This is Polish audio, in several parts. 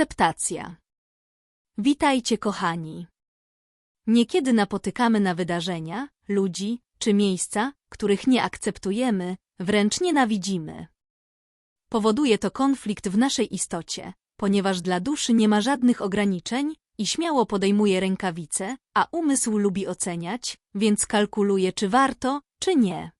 Akceptacja. Witajcie, kochani. Niekiedy napotykamy na wydarzenia, ludzi czy miejsca, których nie akceptujemy, wręcz nienawidzimy. Powoduje to konflikt w naszej istocie, ponieważ dla duszy nie ma żadnych ograniczeń i śmiało podejmuje rękawice, a umysł lubi oceniać, więc kalkuluje, czy warto, czy nie.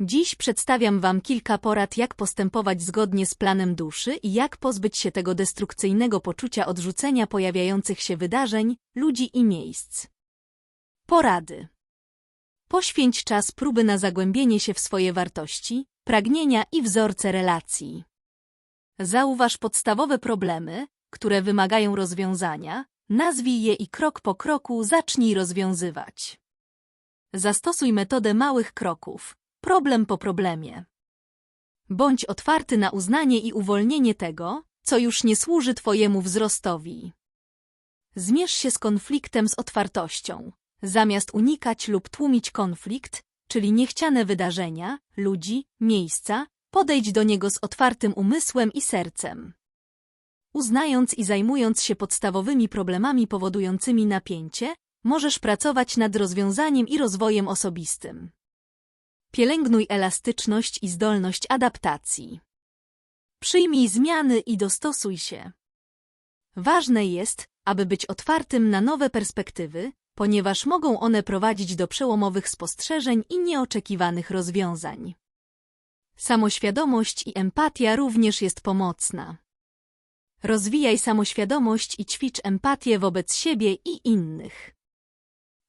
Dziś przedstawiam Wam kilka porad, jak postępować zgodnie z planem duszy i jak pozbyć się tego destrukcyjnego poczucia odrzucenia pojawiających się wydarzeń, ludzi i miejsc. Porady. Poświęć czas próby na zagłębienie się w swoje wartości, pragnienia i wzorce relacji. Zauważ podstawowe problemy, które wymagają rozwiązania, nazwij je i krok po kroku zacznij rozwiązywać. Zastosuj metodę małych kroków, problem po problemie. Bądź otwarty na uznanie i uwolnienie tego, co już nie służy Twojemu wzrostowi. Zmierz się z konfliktem z otwartością, zamiast unikać lub tłumić konflikt, czyli niechciane wydarzenia, ludzi, miejsca, podejdź do niego z otwartym umysłem i sercem. Uznając i zajmując się podstawowymi problemami powodującymi napięcie, możesz pracować nad rozwiązaniem i rozwojem osobistym. Pielęgnuj elastyczność i zdolność adaptacji. Przyjmij zmiany i dostosuj się. Ważne jest, aby być otwartym na nowe perspektywy, ponieważ mogą one prowadzić do przełomowych spostrzeżeń i nieoczekiwanych rozwiązań. Samoświadomość i empatia również jest pomocna. Rozwijaj samoświadomość i ćwicz empatię wobec siebie i innych.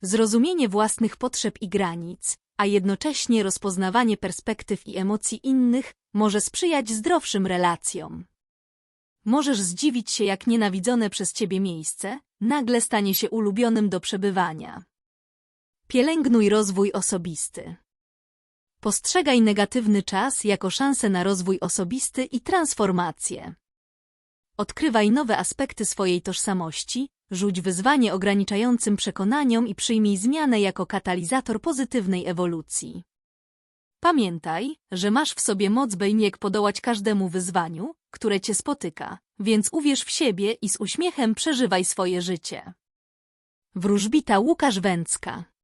Zrozumienie własnych potrzeb i granic, a jednocześnie rozpoznawanie perspektyw i emocji innych może sprzyjać zdrowszym relacjom. Możesz zdziwić się, jak nienawidzone przez ciebie miejsce nagle stanie się ulubionym do przebywania. Pielęgnuj rozwój osobisty. Postrzegaj negatywny czas jako szansę na rozwój osobisty i transformację. Odkrywaj nowe aspekty swojej tożsamości, rzuć wyzwanie ograniczającym przekonaniom i przyjmij zmianę jako katalizator pozytywnej ewolucji. Pamiętaj, że masz w sobie moc bejmiek podołać każdemu wyzwaniu, które cię spotyka, więc uwierz w siebie i z uśmiechem przeżywaj swoje życie. Wróżbita Łukasz Węcka